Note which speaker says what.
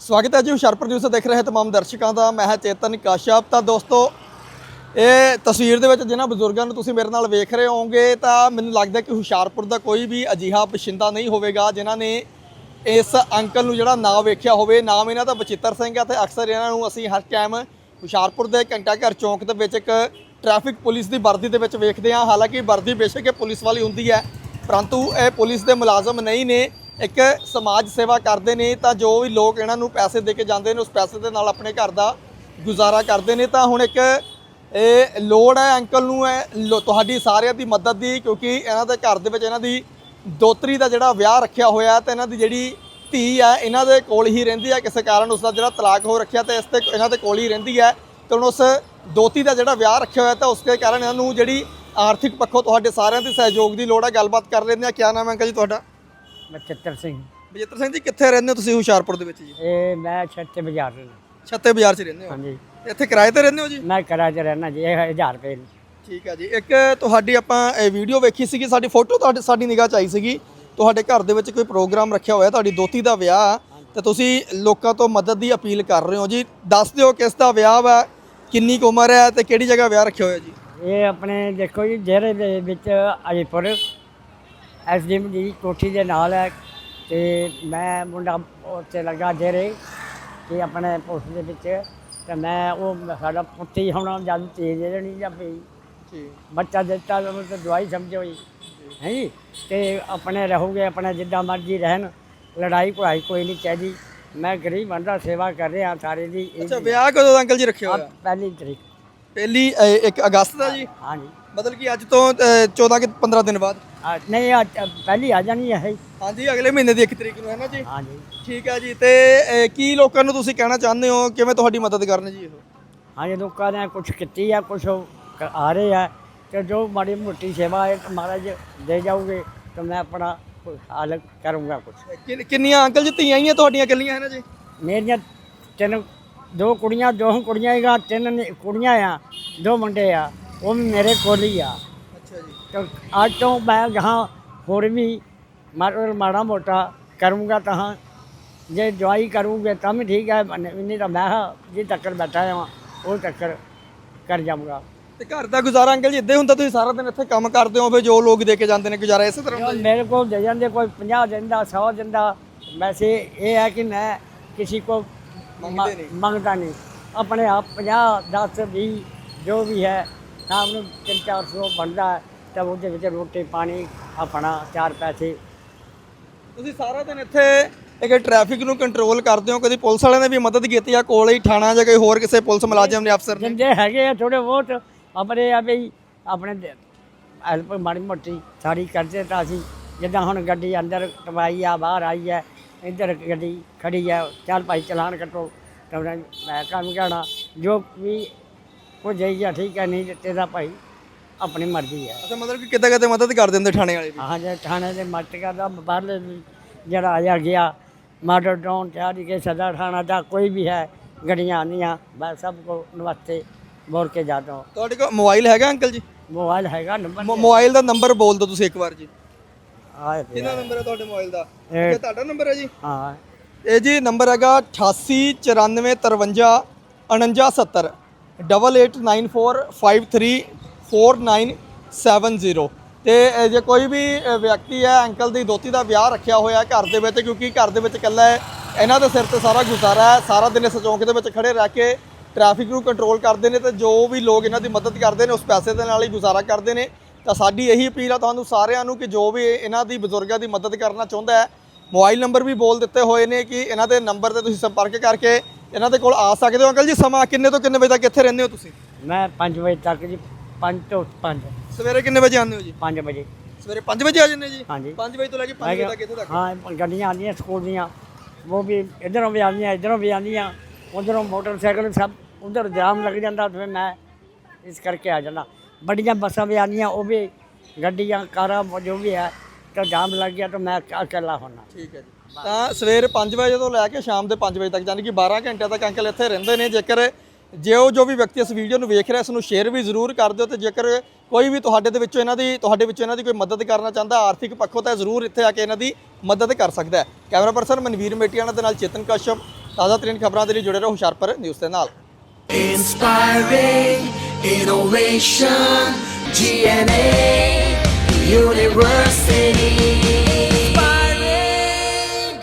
Speaker 1: ਸਵਾਗਤ ਹੈ ਜੀ, ਹੁਸ਼ਿਆਰਪੁਰ ਨਿਊਜ਼ ਦੇਖ ਰਹੇ ਤਮਾਮ ਦਰਸ਼ਕਾਂ ਦਾ, ਮੈਂ ਹਾਂ ਚੇਤਨ ਕਾਸ਼ਪ। ਤਾਂ ਦੋਸਤੋ, ਇਹ ਤਸਵੀਰ ਦੇ ਵਿੱਚ ਜਿਨ੍ਹਾਂ ਬਜ਼ੁਰਗਾਂ ਨੂੰ ਤੁਸੀਂ ਮੇਰੇ ਨਾਲ ਵੇਖ ਰਹੇ ਹੋਵੋਗੇ, ਤਾਂ ਮੈਨੂੰ ਲੱਗਦਾ ਕਿ ਹੁਸ਼ਿਆਰਪੁਰ ਦਾ ਕੋਈ ਵੀ ਅਜੀਹਾ ਬਸ਼ਿੰਦਾ ਨਹੀਂ ਹੋਵੇਗਾ, ਜਿਨ੍ਹਾਂ ਨੇ ਇਸ ਅੰਕਲ ਨੂੰ ਜਿਹੜਾ ਨਾਂ ਵੇਖਿਆ ਹੋਵੇ, ਨਾਮ ਇਹਨਾਂ ਦਾ ਬਚਿੱਤਰ ਸਿੰਘ ਹੈ ਤੇ ਅਕਸਰ ਇਹਨਾਂ ਨੂੰ ਅਸੀਂ ਹਰ ਟਾਈਮ ਹੁਸ਼ਿਆਰਪੁਰ ਦੇ ਘੰਟਾ ਘਰ ਚੌਂਕ ਦੇ ਵਿੱਚ ਇੱਕ ਟ੍ਰੈਫਿਕ ਪੁਲਿਸ ਦੀ ਵਰਦੀ ਦੇ ਵਿੱਚ ਵੇਖਦੇ ਹਾਂ। ਹਾਲਾਂਕਿ, ਵਰਦੀ ਬੇਸ਼ੱਕ ਪੁਲਿਸ ਵਾਲੀ ਹੁੰਦੀ ਹੈ, ਪਰੰਤੂ ਇਹ ਪੁਲਿਸ ਦੇ ਮੁਲਾਜ਼ਮ ਨਹੀਂ ਨੇ। ਇੱਕ ਸਮਾਜ ਸੇਵਾ ਕਰਦੇ ਨੇ ਤਾਂ ਜੋ ਵੀ ਲੋਕ ਇਹਨਾਂ ਨੂੰ ਪੈਸੇ ਦੇ ਕੇ ਜਾਂਦੇ ਨੇ, ਉਸ ਪੈਸੇ ਦੇ ਨਾਲ ਆਪਣੇ ਘਰ ਦਾ ਗੁਜ਼ਾਰਾ ਕਰਦੇ ਨੇ, ਤਾਂ ਹੁਣ ਇੱਕ ਇਹ ਲੋੜ ਹੈ ਅੰਕਲ ਨੂੰ ਹੈ ਲੋ- ਤੁਹਾਡੀ ਸਾਰਿਆਂ ਦੀ ਮਦਦ ਦੀ, ਕਿਉਂਕਿ ਇਹਨਾਂ ਦੇ ਘਰ ਦੇ ਵਿੱਚ ਇਹਨਾਂ ਦੀ ਦੋਤਰੀ ਦਾ ਜਿਹੜਾ ਵਿਆਹ ਰੱਖਿਆ ਹੋਇਆ ਤੇ ਇਹਨਾਂ ਦੀ ਜਿਹੜੀ ਧੀ ਹੈ, ਇਹਨਾਂ ਦੇ ਕੋਲ ਹੀ ਰਹਿੰਦੀ ਹੈ, ਕਿਸੇ ਕਾਰਨ ਉਸ ਦਾ ਜਿਹੜਾ ਤਲਾਕ ਹੋ ਰੱਖਿਆ, ਤੇ ਇਸ ਤੇ ਇਹਨਾਂ ਦੇ ਕੋਲ ਹੀ ਰਹਿੰਦੀ ਹੈ, ਤੇ ਹੁਣ ਉਸ ਦੋਤੀ ਦਾ ਜਿਹੜਾ ਵਿਆਹ ਰੱਖਿਆ ਹੋਇਆ, ਤਾਂ ਉਸਦੇ ਕਾਰਨ ਇਹਨਾਂ ਨੂੰ ਜਿਹੜੀ ਆਰਥਿਕ ਪੱਖੋਂ ਤੁਹਾਡੇ ਸਾਰਿਆਂ ਦੇ ਸਹਿਯੋਗ ਦੀ ਲੋੜ ਹੈ, ਗੱਲਬਾਤ ਕਰ ਲੈਂਦੇ ਆ ਕੀ ਨਾਮ ਹੈ ਅੰਕਲ ਜੀ ਤੁਹਾਡਾ?
Speaker 2: ਬਚਿੱਤਰ ਸਿੰਘ।
Speaker 1: ਬਜਿੱਤਰ ਸਿੰਘ ਜੀ ਕਿੱਥੇ ਰਹਿੰਦੇ ਹੋ ਤੁਸੀਂ ਹੁਸ਼ਿਆਰਪੁਰ ਦੇ ਵਿੱਚ ਜੀ?
Speaker 2: ਇਹ ਮੈਂ ਛੱਤੇ ਬਾਜ਼ਾਰ ਰਹਿਣਾ
Speaker 1: ਛੱਤੇ ਬਾਜ਼ਾਰ 'ਚ ਰਹਿੰਦੇ ਹੋ?
Speaker 2: ਹਾਂਜੀ।
Speaker 1: ਇੱਥੇ ਕਿਰਾਏ ਤੇ ਰਹਿੰਦੇ ਹੋ ਜੀ?
Speaker 2: ਮੈਂ ਕਿਰਾਏ ਤੇ ਰਹਿਣਾ ਜੀ ਇਹ 1000 ਰੁਪਏ।
Speaker 1: ਠੀਕ ਹੈ ਜੀ। ਇੱਕ ਤੁਹਾਡੀ ਆਪਾਂ ਇਹ ਵੀਡੀਓ ਵੇਖੀ ਸੀਗੀ ਸਾਡੀ ਫੋਟੋ ਤੁਹਾਡੇ ਸਾਡੀ ਨਿਗਾਹ 'ਚ ਆਈ ਸੀਗੀ। ਤੁਹਾਡੇ ਘਰ ਦੇ ਵਿੱਚ ਕੋਈ ਪ੍ਰੋਗਰਾਮ ਰੱਖਿਆ ਹੋਇਆ ਤੁਹਾਡੀ ਦੋਤੀ ਦਾ ਵਿਆਹ। ਤੇ ਤੁਸੀਂ ਲੋਕਾਂ ਤੋਂ ਮਦਦ ਦੀ ਅਪੀਲ ਕਰ ਰਹੇ ਹੋ ਜੀ। ਦੱਸ ਦਿਓ ਕਿਸ ਦਾ ਵਿਆਹ ਵਾ ਕਿੰਨੀ ਕੁ ਉਮਰ ਹੈ ਤੇ ਕਿਹੜੀ ਜਗ੍ਹਾ ਵਿਆਹ ਰੱਖਿਆ ਹੋਇਆ ਜੀ?
Speaker 2: ਇਹ ਆਪਣੇ ਦੇਖੋ ਜੀ ਜਿਹੜੇ ਦੇ ਵਿੱਚ ਅਜੀਪੁਰ ਐਸਡੀਐਮ ਦੀ ਕੋਠੀ ਦੇ ਨਾਲ ਹੈ ਤੇ ਮੈਂ ਮੁੰਡਾ ਉੱਥੇ ਲੱਗਾ ਜਿਹੜੇ ਕਿ ਆਪਣੇ ਪੁਲਿਸ ਦੇ ਵਿੱਚ ਤੇ ਮੈਂ ਉਹ ਸਾਡਾ ਪੁੱਤੀ ਹੁਣ ਜਦ ਤੇਜ਼ ਜਣੀ ਜਾਂ ਪਈ
Speaker 1: ਜੀ।
Speaker 2: ਬੱਚਾ ਦਿੱਤਾ ਉਹਨੂੰ ਤਾਂ ਦਵਾਈ ਸਮਝੋ ਜੀ। ਹੈ ਜੀ? ਤੇ ਆਪਣੇ ਰਹੋਗੇ ਆਪਣੇ ਜਿੱਦਾਂ ਮਰਜ਼ੀ ਰਹਿਣ ਲੜਾਈ ਕੋਈ ਕੋਈ ਨਹੀਂ ਚਾਹੀਦੀ ਮੈਂ ਗਰੀਬ ਬੰਦਾ ਸੇਵਾ ਕਰ ਰਿਹਾ ਸਾਰੇ ਦੀ।
Speaker 1: ਅੱਛਾ ਵਿਆਹ ਕਦੋਂ ਦਾ ਅੰਕਲ ਜੀ ਰੱਖਿਆ ਹੋਇਆ?
Speaker 2: ਪਹਿਲੀ ਤਰੀਕ।
Speaker 1: ਪਹਿਲੀ 1 ਅਗਸਤ ਦਾ ਜੀ?
Speaker 2: ਹਾਂਜੀ
Speaker 1: ਮਤਲਬ ਕਿ ਅੱਜ ਤੋਂ ਅ, 14 ਕਿ 15 ਦਿਨ ਬਾਅਦ।
Speaker 2: ਆ, ਨਹੀਂ ਅੱਜ ਪਹਿਲੀ ਆ ਜਾਣੀ ਹੈ ਇਹ।
Speaker 1: ਹਾਂਜੀ ਅਗਲੇ ਮਹੀਨੇ ਦੀ 1 ਤਰੀਕ ਨੂੰ ਹੈ ਨਾ ਜੀ?
Speaker 2: ਹਾਂਜੀ।
Speaker 1: ਠੀਕ ਹੈ ਜੀ ਤੇ ਅ, ਕੀ ਲੋਕਾਂ ਨੂੰ ਤੁਸੀਂ ਕਹਿਣਾ ਚਾਹੁੰਦੇ ਹੋ? ਕਿਵੇਂ ਤੁਹਾਡੀ ਮਦਦ ਕਰਨ ਜੀ ਇਹ?
Speaker 2: ਹਾਂਜੀ ਲੋਕਾਂ ਨੇ ਕੁਝ ਕੀਤੀ ਆ ਕੁਝ ਆ ਰਹੇ ਆ। ਤੇ ਜੋ ਮਾੜੀ ਮੋਟੀ ਸੇਵਾ ਹੈ ਮਹਾਰਾਜ ਦੇ ਜਾਓਗੇ ਤਾਂ ਮੈਂ ਆਪਣਾ ਹੱਲ ਕਰੂੰਗਾ ਕੁਝ
Speaker 1: ਕਿੰਨ- ਕਿੰਨੀਆਂ ਅੰਕਲ ਜੀ ਧੀਆਂ ਹੀ ਆ ਤੁਹਾਡੀਆਂ ਇਕੱਲੀਆਂ ਹੈ ਨਾ ਜੀ?
Speaker 2: ਮੇਰੀਆਂ ਤਿੰਨ ਦੋ ਕੁੜੀਆਂ ਦੋ ਕੁੜੀਆਂ ਹੈਗਾ ਤਿੰਨ ਨੇ- ਕੁੜੀਆਂ ਆ ਦੋ ਮੁੰਡੇ ਆ। ਉਹ ਵੀ ਮੇਰੇ ਕੋਲ ਹੀ ਆ।
Speaker 1: ਅੱਛਾ ਜੀ।
Speaker 2: ਤਾਂ ਅੱਜ ਤੋਂ ਮੈਂ ਜਹਾਂ ਹੋਰ ਵੀ ਮਾੜਾ ਮਾੜਾ ਮੋਟਾ ਕਰੂੰਗਾ ਤਾਂ ਜੇ ਦਵਾਈ ਕਰੂੰਗੇ ਤਾਂ ਵੀ ਠੀਕ ਹੈ ਨਹੀਂ ਤਾਂ ਮੈਂ ਜੀ ਤੱਕਰ ਬੈਠਾ ਹਾਂ ਉਹ ਤੱਕਰ ਕਰ ਜਾਊਂਗਾ।
Speaker 1: ਤੇ ਘਰ ਦਾ ਗੁਜ਼ਾਰਾ ਅੰਕਲ ਜੀ ਇੱਦਾਂ ਹੁੰਦਾ ਤੁਸੀਂ ਸਾਰਾ ਦਿਨ ਇੱਥੇ ਕੰਮ ਕਰਦੇ ਹੋ ਫਿਰ ਜੋ ਲੋਕ ਦੇ ਕੇ ਜਾਂਦੇ ਨੇ ਗੁਜ਼ਾਰਾ ਇਸੇ ਤਰ੍ਹਾਂ ਹੁੰਦਾ?
Speaker 2: ਮੇਰੇ ਕੋਲ ਦੇ ਜਾਂਦੇ ਕੋਈ 50 ਦਿੰਦਾ 100 ਦਿੰਦਾ ਵੈਸੇ ਇਹ ਹੈ ਕਿ ਮੈਂ ਕਿਸੇ ਕੋ
Speaker 1: ਮੰਗਦੇ ਨਹੀਂ।
Speaker 2: ਮੰਗਦਾ ਨਹੀਂ। ਆਪਣੇ ਆਪ 50 10 20 ਜੋ ਵੀ ਹੈ ਸ਼ਾਮ ਨੂੰ 3-400 ਬਣਦਾ ਹੈ, ਤਾਂ ਉਹਦੇ ਵਿੱਚ ਰੋਟੀ ਪਾਣੀ ਆਪਣਾ ਚਾਰ ਪੈਸੇ।
Speaker 1: ਤੁਸੀਂ ਸਾਰਾ ਦਿਨ ਇੱਥੇ ਇੱਕ ਟ੍ਰੈਫਿਕ ਨੂੰ ਕੰਟਰੋਲ ਕਰਦੇ ਹੋ ਕਦੀ ਪੁਲਿਸ ਵਾਲਿਆਂ ਨੇ ਵੀ ਮਦਦ ਕੀਤੀ ਆ ਕੋਲੇ ਹੀ ਥਾਣਾ ਜਾਂ ਕੋਈ ਹੋਰ ਕਿਸੇ ਪੁਲਿਸ ਮੁਲਾਜ਼ਮ ਨੇ ਅਫਸਰ ਨੇ?
Speaker 2: ਜਿੰਦੇ ਹੈਗੇ ਆ ਥੋੜੇ ਬਹੁਤ ਆਪਣੇ ਆ ਵੀ ਆਪਣੇ ਹੈਲਪ ਮਾੜੀ ਮੋਟੀ ਸਾਰੀ ਕਰਦੇ ਤਾਂ ਅਸੀਂ ਜਿੱਦਾਂ ਹੁਣ ਗੱਡੀ ਅੰਦਰ ਟਵਾਈ ਆ ਬਾਹਰ ਆਈ ਹੈ ਇੱਧਰ ਗੱਡੀ ਖੜੀ ਹੈ ਚੱਲ ਭਾਈ ਚਲਾਨ ਕੱਟੋ ਤਾਂ ਮੈਂ ਕੰਮ ਕਹਿਣਾ ਜੋ ਵੀ ਹੋ ਜਾਈਆ ਠੀਕ ਹੈ ਨਹੀਂ ਤੇ ਤੇਰਾ ਭਾਈ ਆਪਣੀ ਮਰਜ਼ੀ ਹੈ।
Speaker 1: ਅੱਛਾ ਮਤਲਬ ਕਿ ਕਿਤੇ ਕਿਤੇ ਮਦਦ ਕਰ ਦਿੰਦੇ ਥਾਣੇ ਵਾਲੇ ਵੀ?
Speaker 2: ਹਾਂ ਜੇ ਥਾਣੇ ਦੇ ਮਟਕਾ ਦਾ ਬਾਹਰਲੇ ਵੀ ਜਿਹੜਾ ਆਇਆ ਗਿਆ ਮਾਡਲ ਟਾਊਨ ਚਾਰੀ ਕੇ ਸਦਾ ਥਾਣਾ ਦਾ ਕੋਈ ਵੀ ਹੈ ਗੱਡੀਆਂ ਆਉਂਦੀਆਂ ਮੈਂ ਸਭ ਕੋ ਨਮਸਤੇ ਬੋਲ ਕੇ ਜਾਤਾ ਹੂੰ
Speaker 1: ਤੁਹਾਡੇ ਕੋਲ ਮੋਬਾਈਲ ਹੈਗਾ ਅੰਕਲ ਜੀ?
Speaker 2: ਮੋਬਾਈਲ ਹੈਗਾ ਨੰਬਰ
Speaker 1: ਮੋ- ਮੋਬਾਈਲ ਦਾ ਨੰਬਰ ਬੋਲ ਦਿਓ ਤੁਸੀਂ ਇੱਕ ਵਾਰ ਜੀ।
Speaker 2: ਆਏ
Speaker 1: ਕਿੰਨਾ ਨੰਬਰ ਹੈ ਤੁਹਾਡੇ ਮੋਬਾਈਲ ਦਾ?
Speaker 2: ਇਹ-
Speaker 1: ਇਹ ਤੁਹਾਡਾ ਨੰਬਰ ਹੈ ਜੀ?
Speaker 2: ਹਾਂ।
Speaker 1: ਇਹ ਜੀ ਨੰਬਰ ਹੈਗਾ 889453 4970 8894534970 ਤੇ ਇਹ ਜੇ ਕੋਈ ਵੀ ਵਿਅਕਤੀ ਹੈ, ਅੰਕਲ ਦੀ ਦੋਤੀ ਦਾ ਵਿਆਹ ਰੱਖਿਆ ਹੋਇਆ ਘਰ ਦੇ ਵਿੱਚ, ਕਿਉਂਕਿ ਘਰ ਦੇ ਵਿੱਚ ਇਕੱਲਾ ਹੈ, ਇਹਨਾਂ ਦੇ ਸਿਰ ਤੇ ਸਾਰਾ ਗੁਜ਼ਾਰਾ ਹੈ, ਸਾਰਾ ਦਿਨ ਇਸ ਚੌਂਕ ਦੇ ਵਿੱਚ ਖੜੇ ਰਹਿ ਕੇ ਟ੍ਰੈਫਿਕ ਨੂੰ ਕੰਟਰੋਲ ਕਰਦੇ ਨੇ ਤੇ ਜੋ ਵੀ ਲੋਕ ਇਹਨਾਂ ਦੀ ਮਦਦ ਕਰਦੇ ਨੇ, ਉਸ ਪੈਸੇ ਦੇ ਨਾਲ ਹੀ ਗੁਜ਼ਾਰਾ ਕਰਦੇ ਨੇ। ਤਾਂ ਸਾਡੀ ਇਹੀ ਅਪੀਲ ਆ ਤੁਹਾਨੂੰ ਸਾਰਿਆਂ ਨੂੰ ਕਿ ਜੋ ਵੀ ਇਹਨਾਂ ਦੀ, ਬਜ਼ੁਰਗਾਂ ਦੀ ਮਦਦ ਕਰਨਾ ਚਾਹੁੰਦਾ ਹੈ, ਮੋਬਾਈਲ ਨੰਬਰ ਵੀ ਬੋਲ ਦਿੱਤੇ ਹੋਏ ਨੇ ਕਿ ਇਹਨਾਂ ਦੇ ਨੰਬਰ ਤੇ ਤੁਸੀਂ ਸੰਪਰਕ ਕਰਕੇ ਇਹਨਾਂ ਦੇ ਕੋਲ ਆ ਸਕਦੇ ਹੋ ਅੰਕਲ ਜੀ? ਸਮਾਂ ਕਿੰਨੇ ਤੋਂ ਕਿੰਨੇ ਵਜੇ ਤੱਕ ਇੱਥੇ ਰਹਿੰਦੇ ਹੋ ਤੁਸੀਂ?
Speaker 2: ਮੈਂ 5 ਵਜੇ ਤੱਕ ਜੀ 5 ਤੋਂ 5
Speaker 1: ਸਵੇਰੇ ਕਿੰਨੇ ਵਜੇ ਆਉਂਦੇ ਹੋ ਜੀ?
Speaker 2: 5 ਵਜੇ।
Speaker 1: ਸਵੇਰੇ 5 ਵਜੇ ਆ ਜਾਂਦੇ ਜੀ?
Speaker 2: ਹਾਂਜੀ।
Speaker 1: 5 ਵਜੇ ਤੋਂ ਲੈ ਕੇ 5 ਵਜੇ ਤੱਕ ਇੱਥੇ ਤੱਕ।
Speaker 2: ਹਾਂ ਗੱਡੀਆਂ ਆਉਂਦੀਆਂ ਸਕੂਲ ਦੀਆਂ। ਉਹ ਵੀ ਇਧਰੋਂ ਵੀ ਆਉਂਦੀਆਂ ਇਧਰੋਂ ਵੀ ਆਉਂਦੀਆਂ। ਉਧਰੋਂ ਮੋਟਰਸਾਈਕਲ ਸਭ ਉਧਰ ਜਾਮ ਲੱਗ ਜਾਂਦਾ ਫਿਰ ਮੈਂ ਇਸ ਕਰਕੇ ਆ ਜਾਣਾ ਵੱਡੀਆਂ ਬੱਸਾਂ ਵੀ ਆਉਂਦੀਆਂ ਉਹ ਵੀ ਗੱਡੀਆਂ ਕਾਰਾਂ ਜੋ ਵੀ ਹੈ ਤਾਂ ਜਾਮ ਲੱਗ ਗਿਆ ਤਾਂ ਮੈਂ ਇਕੱਲਾ ਹੋਣਾ
Speaker 1: ਠੀਕ ਹੈ ਜੀ। ਤਾਂ ਸਵੇਰ 5 ਵਜੇ ਤੋਂ ਲੈ ਕੇ ਸ਼ਾਮ ਦੇ 5 ਵਜੇ ਤੱਕ ਯਾਨੀ ਕਿ 12 ਘੰਟੇ ਤੱਕ ਅੰਕਲ ਇੱਥੇ ਰਹਿੰਦੇ ਨੇ। ਜੇਕਰ ਜੇ ਉਹ ਜੋ ਵੀ ਵਿਅਕਤੀ ਇਸ ਵੀਡੀਓ ਨੂੰ ਵੇਖ ਰਿਹਾ ਇਸ ਨੂੰ ਸ਼ੇਅਰ ਵੀ ਜ਼ਰੂਰ ਕਰ ਦਿਓ ਤੇ ਜੇਕਰ ਕੋਈ ਵੀ ਤੁਹਾਡੇ ਦੇ ਵਿੱਚੋਂ ਇਹਨਾਂ ਦੀ ਤੁਹਾਡੇ ਵਿੱਚੋਂ ਇਹਨਾਂ ਦੀ ਕੋਈ ਮਦਦ ਕਰਨਾ ਚਾਹੁੰਦਾ ਆਰਥਿਕ ਪੱਖੋਂ ਤਾਂ ਜ਼ਰੂਰ ਇੱਥੇ ਆ ਕੇ ਇਹਨਾਂ ਦੀ ਮਦਦ ਕਰ ਸਕਦਾ ਹੈ। ਕੈਮਰਾ ਪਰਸਨ ਮਨਵੀਰ ਮੇਟੀਆਣਾ ਦੇ ਨਾਲ ਚੇਤਨ ਕਸ਼ਪ ਤਾਜ਼ਾ ਤਰੀਨ ਖਬਰਾਂ ਦੇ ਲਈ ਜੁੜੇ ਰਹੋ ਹੁਸ਼ਿਆਰਪੁਰ ਨਿਊਜ਼ ਦੇ ਨਾਲ।
Speaker 3: Inspiring innovation, GNA University.